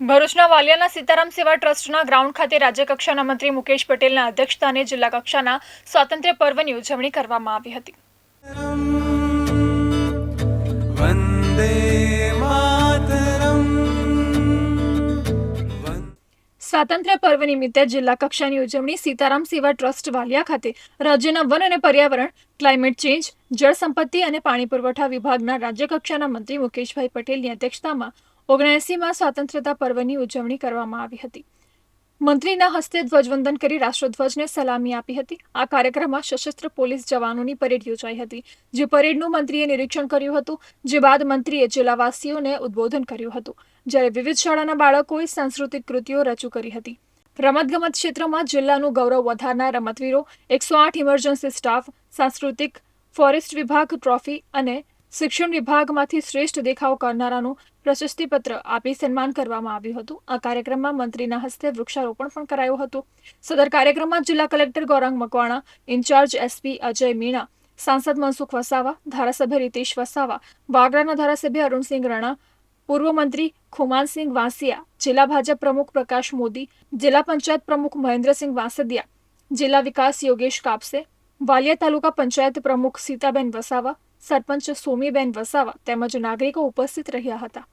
ભરૂચના વાલિયાના સીતારામ સેવા ટ્રસ્ટના ગ્રાઉન્ડ ખાતે રાજ્યકક્ષાના મંત્રી મુકેશ પટેલના અધ્યક્ષસ્થાને જિલ્લા કક્ષાના સ્વાતંત્ર્ય પર્વની ઉજવણી કરવામાં આવી હતી. સ્વાતંત્ર્ય પર્વ નિમિત્તે જિલ્લા કક્ષાની ઉજવણી સીતારામ સેવા ટ્રસ્ટ વાલિયા ખાતે રાજ્યના વન અને પર્યાવરણ ક્લાઇમેટ ચેન્જ જળ સંપત્તિ અને પાણી પુરવઠા વિભાગના રાજ્યકક્ષાના મંત્રી મુકેશભાઈ પટેલની અધ્યક્ષતામાં ઓગણએસીમાં સ્વાતંત્રતા પર્વની ઉજવણી કરવામાં આવી હતી. મંત્રીના હસ્તે ધ્વજવંદન કરી રાષ્ટ્રધ્વજને સલામી આપી હતી. આ કાર્યક્રમમાં સશસ્ત્ર પોલીસ જવાનોની પરેડ યોજાઈ હતી, જે પરેડનું મંત્રીએ નિરીક્ષણ કર્યું હતું, જે બાદ મંત્રીએ જિલ્લાવાસીઓને ઉદ્બોધન કર્યું હતું. જ્યારે વિવિધ શાળાના બાળકોએ સાંસ્કૃતિક કૃતિઓ રજૂ કરી હતી. રમતગમત ક્ષેત્રમાં જિલ્લાનું ગૌરવ વધારનાર રમતવીરો, એકસો આઠ ઇમરજન્સી સ્ટાફ, સાંસ્કૃતિક ફોરેસ્ટ વિભાગ ટ્રોફી અને શિક્ષણ વિભાગમાંથી શ્રેષ્ઠ દેખાવ કરનારાનું પ્રશસ્તિપત્ર આપી સન્માન કરવામાં આવ્યું હતું. આ કાર્યક્રમમાં મંત્રીના હસ્તે વૃક્ષારોપણ પણ કરાયું હતું. સદર કાર્યક્રમમાં જિલ્લા collector Gaurang Makwana, incharge SP Ajay Meena, સાંસદ મનસુખ વસાવા, ધારાસભ્ય રીતેશ વસાવા વાગરાના ધારાસભ્ય અરુણસિંહ રણા, પૂર્વ મંત્રી ખુમાનસિંહ વાંસિયા, જિલ્લા ભાજપ પ્રમુખ પ્રકાશ મોદી, જિલ્લા પંચાયત પ્રમુખ મહેન્દ્રસિંહ વાંસદિયા, જિલ્લા વિકાસ યોગેશ કાપસે, વાલિયા તાલુકા પંચાયત પ્રમુખ સીતાબેન વસાવા સરપંચ સોમીબેન વસાવા તેમજ નાગરિકો ઉપસ્થિત રહ્યા હતા.